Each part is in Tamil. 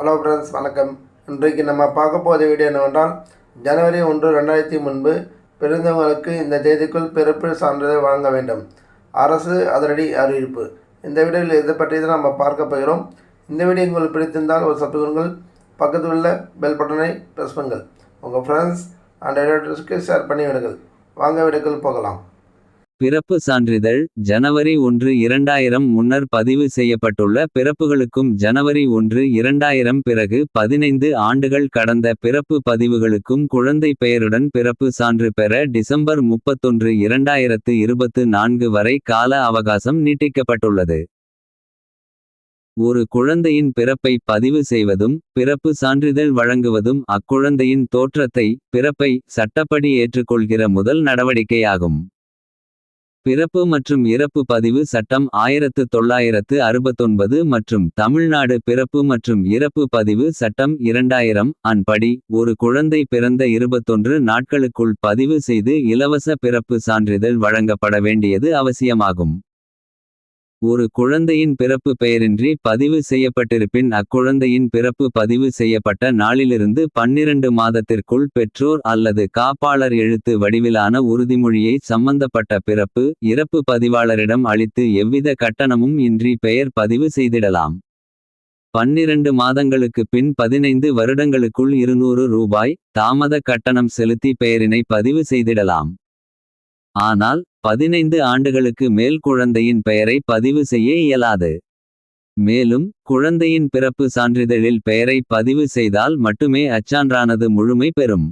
ஹலோ ஃப்ரெண்ட்ஸ் வணக்கம். இன்றைக்கு நம்ம பார்க்க போகிற வீடியோ என்னவென்றால் ஜனவரி ஒன்று ரெண்டாயிரத்தி முன்பு பிறந்தவங்களுக்கு இந்த தேதிக்குள் பிறப்பு சான்றிதழ் வழங்க வேண்டும். அரசு அதிரடி அறிவிப்பு. இந்த வீடியோவில் இதை பற்றி தான் நம்ம பார்க்க போகிறோம். இந்த வீடியோ உங்களுக்கு பிடித்திருந்தால் ஒரு சத்துவங்கள் பக்கத்தில் உள்ள பெல் பட்டனை ப்ரெஸ் பண்ணுங்கள். உங்கள் ஃப்ரெண்ட்ஸ் அண்ட் ரிலேட்டிவ்ஸ்க்கு ஷேர் பண்ணி விடுங்கள் வாங்க வீடுகள் போகலாம். பிறப்பு சான்றிதழ் ஜனவரி ஒன்று இரண்டாயிரம் முன்னர் பதிவு செய்யப்பட்டுள்ள பிறப்புகளுக்கும் ஜனவரி ஒன்று இரண்டாயிரம் பிறகு பதினைந்து ஆண்டுகள் கடந்த பிறப்பு பதிவுகளுக்கும் குழந்தை பெயருடன் பிறப்பு சான்று பெற டிசம்பர் முப்பத்தொன்று இரண்டாயிரத்து இருபத்து நான்கு வரை கால அவகாசம் நீட்டிக்கப்பட்டுள்ளது. ஒரு குழந்தையின் பிறப்பை பதிவு செய்வதும் பிறப்பு சான்றிதழ் வழங்குவதும் அக்குழந்தையின் தோற்றத்தை பிறப்பை சட்டப்படி ஏற்றுக்கொள்கிற முதல் நடவடிக்கையாகும். பிறப்பு மற்றும் இறப்பு பதிவு சட்டம் ஆயிரத்து தொள்ளாயிரத்து அறுபத்தொன்பது மற்றும் தமிழ்நாடு பிறப்பு மற்றும் இறப்பு பதிவு சட்டம் இரண்டாயிரம் அன்படி ஒரு குழந்தை பிறந்த இருபத்தொன்று நாட்களுக்குள் பதிவு செய்து இலவச பிறப்பு சான்றிதழ் வழங்கப்பட வேண்டியது அவசியமாகும். ஒரு குழந்தையின் பிறப்பு பெயரின்றி பதிவு செய்யப்பட்டிருப்பின் அக்குழந்தையின் பிறப்பு பதிவு செய்யப்பட்ட நாளிலிருந்து பன்னிரண்டு மாதத்திற்குள் பெற்றோர் அல்லது காப்பாளர் எழுத்து வடிவிலான உறுதிமொழியை சம்பந்தப்பட்ட பிறப்பு இறப்பு பதிவாளரிடம் அளித்து எவ்வித கட்டணமும் இன்றி பெயர் பதிவு செய்திடலாம். பன்னிரண்டு மாதங்களுக்கு பின் பதினைந்து வருடங்களுக்குள் இருநூறு ரூபாய் தாமத கட்டணம் செலுத்தி பெயரினை பதிவு செய்திடலாம். ஆனால் பதினைந்து ஆண்டுகளுக்கு மேல் குழந்தையின் பெயரை பதிவு செய்ய இயலாது. மேலும் குழந்தையின் பிறப்பு சான்றிதழில் பெயரை பதிவு செய்தால் மட்டுமே அச்சான்றானது முழுமை பெறும்.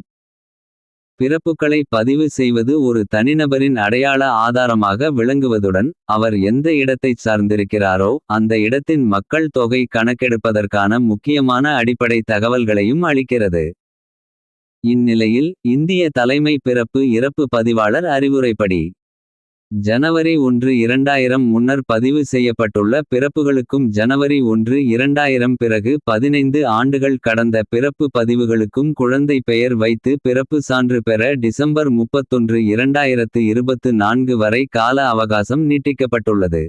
பிறப்புகளை பதிவு செய்வது ஒரு தனிநபரின் அடையாள ஆதாரமாக விளங்குவதுடன் அவர் எந்த இடத்தைச் சார்ந்திருக்கிறாரோ அந்த இடத்தின் மக்கள் தொகை கணக்கெடுப்பதற்கான முக்கியமான அடிப்படை தகவல்களையும் அளிக்கிறது. இந்நிலையில் இந்திய தலைமை பிறப்பு இறப்பு பதிவாளர் அறிவுரைப்படி ஜனவரி ஒன்று இரண்டாயிரம் முன்னர் பதிவு செய்யப்பட்டுள்ள பிறப்புகளுக்கும் ஜனவரி ஒன்று இரண்டாயிரம் பிறகு பதினைந்து ஆண்டுகள் கடந்த பிறப்பு பதிவுகளுக்கும் குழந்தை பெயர் வைத்து பிறப்பு சான்று பெற டிசம்பர் முப்பத்தொன்று இரண்டாயிரத்து இருபத்து நான்கு வரை கால அவகாசம் நீட்டிக்கப்பட்டுள்ளது.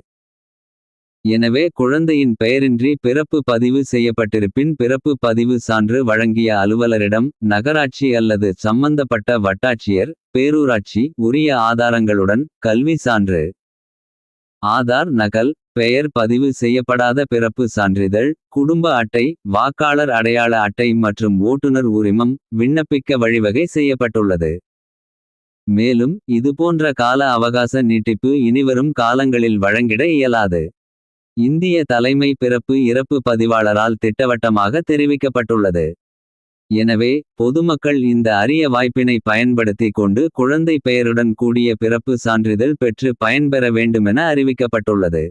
எனவே குழந்தையின் பெயரின்றி பிறப்பு பதிவு செய்யப்பட்டிருப்பின் பிறப்பு பதிவு சான்று வழங்கிய அலுவலரிடம் நகராட்சி அல்லது சம்பந்தப்பட்ட வட்டாட்சியர் பேரூராட்சி உரிய ஆதாரங்களுடன் கல்வி சான்று. ஆதார் நகல் பெயர் பதிவு செய்யப்படாத பிறப்பு சான்றிதழ் குடும்ப அட்டை வாக்காளர் அடையாள அட்டை மற்றும் ஓட்டுநர் உரிமம் விண்ணப்பிக்க வழிவகை செய்யப்பட்டுள்ளது. மேலும் இதுபோன்ற கால அவகாச நீட்டிப்பு இனிவரும் காலங்களில் வழங்கிட இயலாது. இந்திய தலைமை பிறப்பு இறப்பு பதிவாளரால் திட்டவட்டமாக தெரிவிக்கப்பட்டுள்ளது. எனவே பொதுமக்கள் இந்த அரிய வாய்ப்பினை பயன்படுத்தி கொண்டு குழந்தை பெயருடன் கூடிய பிறப்பு சான்றிதழ் பெற்று பயன்பெற வேண்டுமென அறிவிக்கப்பட்டுள்ளது.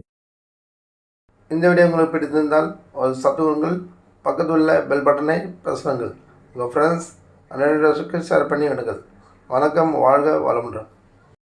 இந்த வீடியோ உங்களுக்கு பிடித்திருந்தால் ஒரு சத்துவங்கள் பக்கத்தில் உள்ள பெல் பட்டனை ப்ரெஸ் பண்ணுங்கள். உங்கள் ஃப்ரெண்ட்ஸ் ஷேர் பண்ணி விடுங்கள். வணக்கம் வாழ்க வளமுடன்.